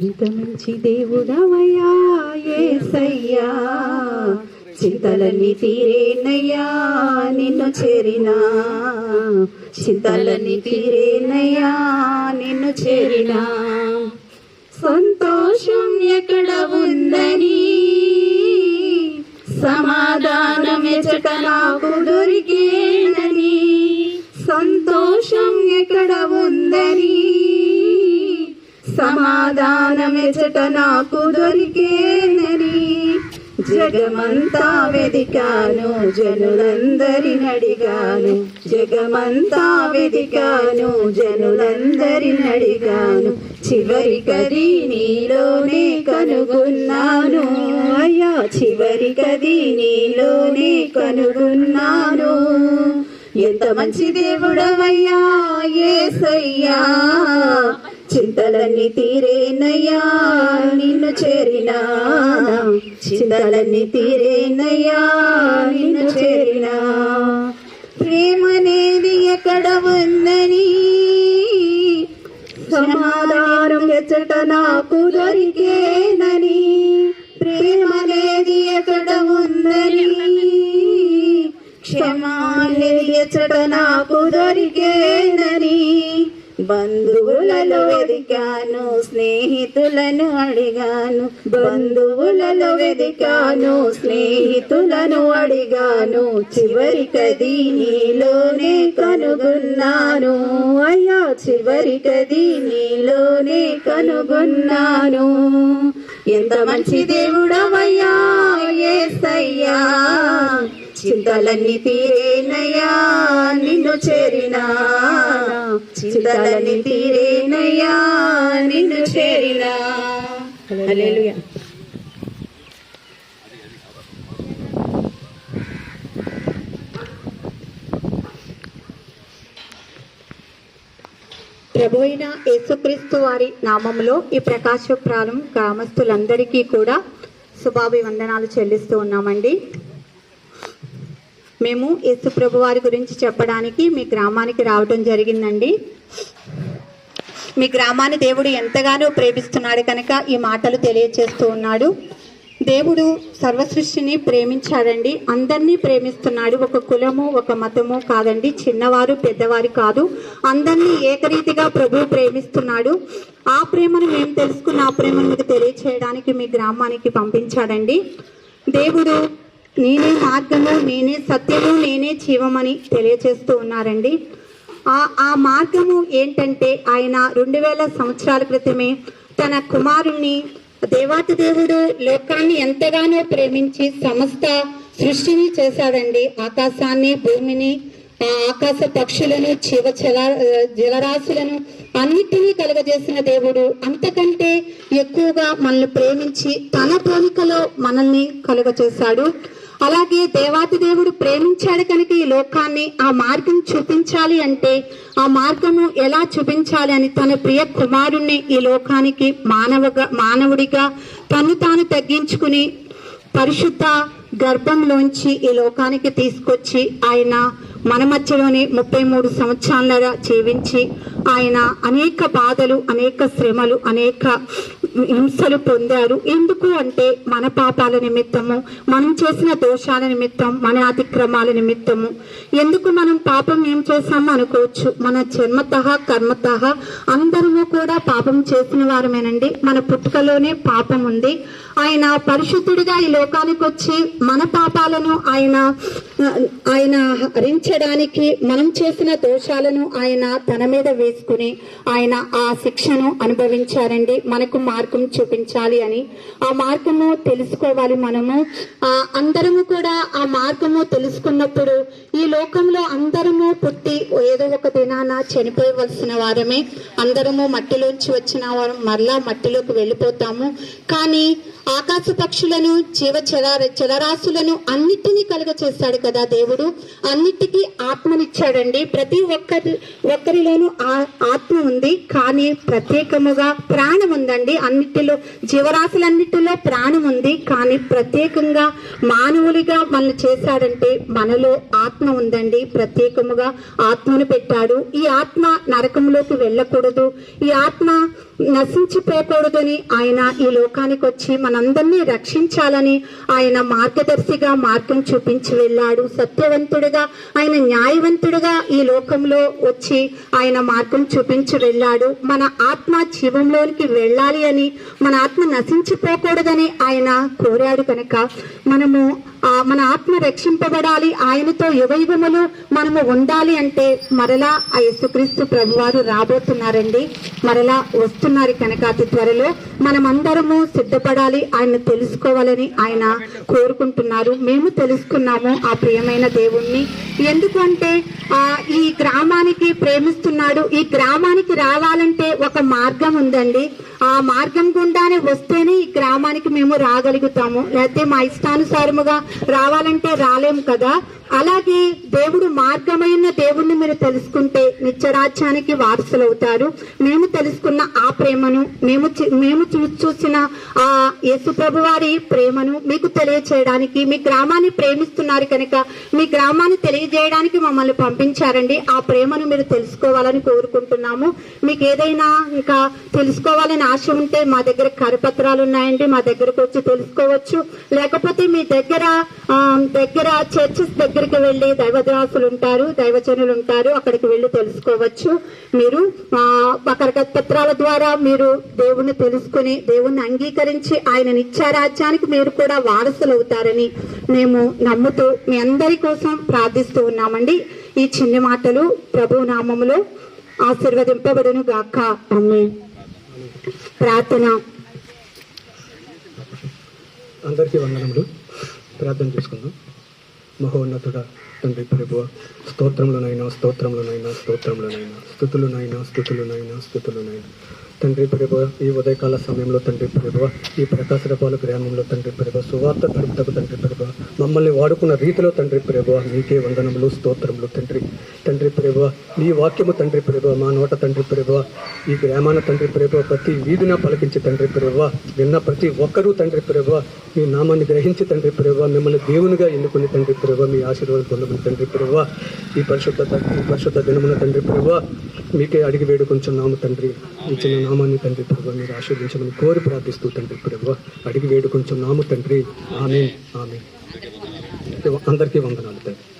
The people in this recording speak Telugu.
ఇంత మంచి దేవుడవయ్యా ఏసయ్యా. చింతలన్నీ తీరేనయ్యా నిన్ను చేరినా. చింతలన్నీ తీరేనయ్యా నిన్ను చేరినా. సంతోషం ఎక్కడ ఉందని? సమాధానం ఎచట నాకు దొరికే ఎక్కడ ఉందని సమాధానమెచట నాకు దొరికేనని జగమంతా వెదికాను జనులందరిని అడిగాను జగమంతా వెదికాను జనులందరిని అడిగాను చివరికది నీలోనే కనుగొన్నాను. అయ్యా చివరికది నీలోనే కనుగొన్నాను. ఎంత మంచి దేవుడవయ్యా ఏసయ్యా. చింతలన్నీ తీరేనయ్యా నిన్ను చేరినా. చింతలన్నీ తీరేనయ్యా నిన్ను చేరినా. ప్రేమనేది ఎక్కడ ఉందని? సమాధానం ఎచ్చట నాకు దొరికేనని. ప్రేమనేది ఎక్కడ ఉందని? క్షమా ఎచ్చట నాకు దొరికేనని బంధువులలో వెదికాను స్నేహితులను అడిగాను. బంధువులలో వెదికాను స్నేహితులను అడిగాను. చివరికది నీలోనే కనుగొన్నాను. అయ్యా చివరికది నీలోనే కనుగొన్నాను. ఎంత మంచి దేవుడవయ్యా ఏసయ్యా. చింతలన్నీ తీరేనయ్యా నిన్ను చేరినా. చింతలన్నీ తీరేనయ్యా నిన్ను చేరినా. హల్లెలూయా. ప్రభు అయిన యేసుక్రీస్తు వారి నామంలో ఈ ప్రకాశ ప్రకాశపురాలం గ్రామస్తులందరికీ కూడా శుభాభివందనాలు చెల్లిస్తూ ఉన్నామండి. మేము యేసు ప్రభు వారి గురించి చెప్పడానికి మీ గ్రామానికి రావడం జరిగిందండి. మీ గ్రామాన్ని దేవుడు ఎంతగానో ప్రేమిస్తున్నాడు కనుక ఈ మాటలు తెలియచేస్తూ ఉన్నాడు. దేవుడు సర్వసృష్టిని ప్రేమించాడండి. అందరినీ ప్రేమిస్తున్నాడు. ఒక కులము ఒక మతము కాదండి. చిన్నవారు పెద్దవారు కాదు. అందరినీ ఏకరీతిగా ప్రభు ప్రేమిస్తున్నాడు. ఆ ప్రేమను మేము తెలుసుకున్న ఆ ప్రేమను మీకు తెలియచేయడానికి మీ గ్రామానికి పంపించాడండి. దేవుడు నేనే మార్గము నేనే సత్యము నేనే జీవమని తెలియచేస్తూ ఉన్నారండి. ఆ ఆ మార్గము ఏంటంటే ఆయన రెండు వేల సంవత్సరాల క్రితమే తన కుమారుణ్ణి దేవాతి దేవుడు లోకాన్ని ఎంతగానో ప్రేమించి సమస్త సృష్టిని చేశాడండి. ఆకాశాన్ని భూమిని ఆకాశ పక్షులను జీవ జల జలరాశులను అన్నిటినీ కలుగజేసిన దేవుడు. అంతకంటే ఎక్కువగా మనల్ని ప్రేమించి తన పోలికలో మనల్ని కలుగజేశాడు. అలాగే దేవాతి దేవుడు ప్రేమించాడు కనుక ఈ లోకాన్ని ఆ మార్గం చూపించాలి అంటే ఆ మార్గము ఎలా చూపించాలి అని తన ప్రియ కుమారుణ్ణి ఈ లోకానికి మానవగా మానవుడిగా తను తాను తగ్గించుకుని పరిశుద్ధ గర్భంలోంచి ఈ లోకానికి తీసుకొచ్చి ఆయన మన మధ్యలోనే ముప్పై మూడు సంవత్సరాలుగా జీవించి ఆయన అనేక బాధలు అనేక శ్రమలు అనేక హింసలు పొందారు. ఎందుకు అంటే మన పాపాల నిమిత్తము మనం చేసిన దోషాల నిమిత్తం మన అతిక్రమాల నిమిత్తము. ఎందుకు మనం పాపం ఏం చేశామో అనుకోవచ్చు. మన జన్మత కర్మత అందరము కూడా పాపం చేసిన వారమేనండి. మన పుట్టుకలోనే పాపం ఉంది. ఆయన పరిశుద్ధుడిగా ఈ లోకానికి వచ్చి మన పాపాలను ఆయన ఆయన హరించడానికి మనం చేసిన దోషాలను ఆయన తన మీద వేసుకుని ఆయన ఆ శిక్షను అనుభవించారండి. మనకు మార్గ చూపించాలి అని ఆ మార్గము తెలుసుకోవాలి మనము. ఆ అందరము కూడా ఆ మార్గము తెలుసుకున్నప్పుడు ఈ లోకంలో అందరము పుట్టి ఏదో ఒక దినాన చనిపోవలసిన వారమే అందరము మట్టిలోంచి వచ్చిన వారం మరలా మట్టిలోకి వెళ్ళిపోతాము. కానీ ఆకాశ పక్షులను జీవ చల చలరాశులను అన్నిటినీ కలుగ చేస్తాడు కదా దేవుడు. అన్నిటికీ ఆత్మనిచ్చాడండి. ప్రతి ఒక్కరి ఒక్కరిలోనూ ఆత్మ ఉంది. కానీ ప్రత్యేకముగా ప్రాణం ఉందండి. అన్నిటిలో జీవరాశులన్నిటిలో ప్రాణం ఉంది. కానీ ప్రత్యేకంగా మానవులుగా మనల్ని చేశాడంటే మనలో ఆత్మ ఉందండి. ప్రత్యేకముగా ఆత్మను పెట్టాడు. ఈ ఆత్మ నరకంలోకి వెళ్ళకూడదు. ఈ ఆత్మ నశించిపోకూడదని ఆయన ఈ లోకానికి వచ్చి మనందరినీ రక్షించాలని ఆయన మార్గదర్శిగా మార్గం చూపించి వెళ్ళాడు. సత్యవంతుడిగా ఆయన న్యాయవంతుడిగా ఈ లోకంలో వచ్చి ఆయన మార్గం చూపించి వెళ్ళాడు. మన ఆత్మ జీవంలోనికి వెళ్ళాలి అని మన ఆత్మ నశించిపోకూడదని ఆయన కోరాడు కనుక. మనము ఆ మన ఆత్మ రక్షింపబడాలి. ఆయనతో యుగయుగములు మనము ఉండాలి అంటే మరలా ఆ యేసుక్రీస్తు ప్రభువారు రాబోతున్నారండి. మరలా వస్తున్నారు కనుక అతి త్వరలో మనమందరము సిద్ధపడాలి ఆయన తెలుసుకోవాలని ఆయన కోరుకుంటున్నారు. మేము తెలుసుకున్నాము ఆ ప్రియమైన దేవుణ్ణి. ఎందుకంటే ఆ ఈ గ్రామానికి ప్రేమిస్తున్నాడు. ఈ గ్రామానికి రావాలంటే ఒక మార్గం ఉందండి. ఆ మార్గం గుండానే వస్తేనే ఈ గ్రామానికి మేము రాగలుగుతాము. లేకపోతే మా ఇష్టానుసారముగా రావాలంటే రాలేము కదా. అలాగే దేవుడు మార్గమైన దేవుణ్ణి మీరు తెలుసుకుంటే నిత్యరాజ్యానికి వారసులవుతారు. మేము తెలుసుకున్న ఆ ప్రేమను మేము చూ- మేము చూసిన ఆ యేసు వారి ప్రేమను మీకు తెలియచేయడానికి మీ గ్రామాన్ని ప్రేమిస్తున్నారు కనుక మీ గ్రామాన్ని తెలియజేయడానికి మమ్మల్ని పంపించారండి. ఆ ప్రేమను మీరు తెలుసుకోవాలని కోరుకుంటున్నాము. మీకు ఏదైనా ఇంకా తెలుసుకోవాలని ఆశ ఉంటే మా దగ్గర కరపత్రాలు ఉన్నాయండి మా దగ్గరకు వచ్చి తెలుసుకోవచ్చు. లేకపోతే మీ దగ్గర దగ్గర చర్చెస్ దగ్గరికి వెళ్ళి దైవదాసులు ఉంటారు దైవజనులు ఉంటారు అక్కడికి వెళ్ళి తెలుసుకోవచ్చు. మీరు ఆ, పత్రాల ద్వారా మీరు దేవుణ్ణి తెలుసుకుని దేవుణ్ణి అంగీకరించి ఆయన నిత్యారాజ్యానికి మీరు కూడా వారసులు అవుతారని మేము నమ్ముతూ మీ అందరి కోసం ప్రార్థిస్తూ ఉన్నామండి. ఈ చిన్ని మాటలు ప్రభు నామములో ఆశీర్వదింపబడును గాక. అమ్మే ప్రార్థన. అందరికీ వందనములు. ప్రార్థన చేసుకుందాం. మహోన్నతుడా తండ్రి ప్రభువ స్తోత్రంలోనైనా స్తోత్రంలోనైనా స్తోత్రంలోనైనా స్థుతులునైనా స్థుతులునైనా స్థుతులునైనా. తండ్రి ప్రభు ఈ ఉదయకాల సమయంలో తండ్రి ప్రభు ఈ ప్రకాశరపాల గ్రామంలో తండ్రి ప్రభు సువార్త తడుపుటకు తండ్రి ప్రభు మమ్మల్ని వాడుకున్న రీతిలో తండ్రి ప్రభు మీకే వందనములు స్తోత్రములు తండ్రి. తండ్రి నీ వాక్యము తండ్రి ప్రభువ మా నోట తండ్రి ప్రభువ ఈ గ్రామాన తండ్రి ప్రభువ ప్రతి వీధిన పలికించి తండ్రి ప్రభువ విన్న ప్రతి ఒక్కరూ తండ్రి ప్రభువ మీ నామాన్ని గ్రహించి తండ్రి ప్రభువ మిమ్మల్ని దేవునిగా ఎన్నుకుని తండ్రి ప్రభువ మీ ఆశీర్వాదం పొందమని తండ్రి ప్రభువ ఈ పరిశుద్ధ ఈ పరిశుద్ధ దినమున తండ్రి ప్రభువ మీకే అడిగి నామ తండ్రి ఇచ్చిన నామాన్ని తండ్రి ప్రభువ మీరు ఆశీర్వించమని కోరి ప్రార్థిస్తూ తండ్రి ప్రభువ అడిగి వేడుకొంచున్నాము తండ్రి ఆమె ఆమె అందరికీ వందనాలు తండ్రి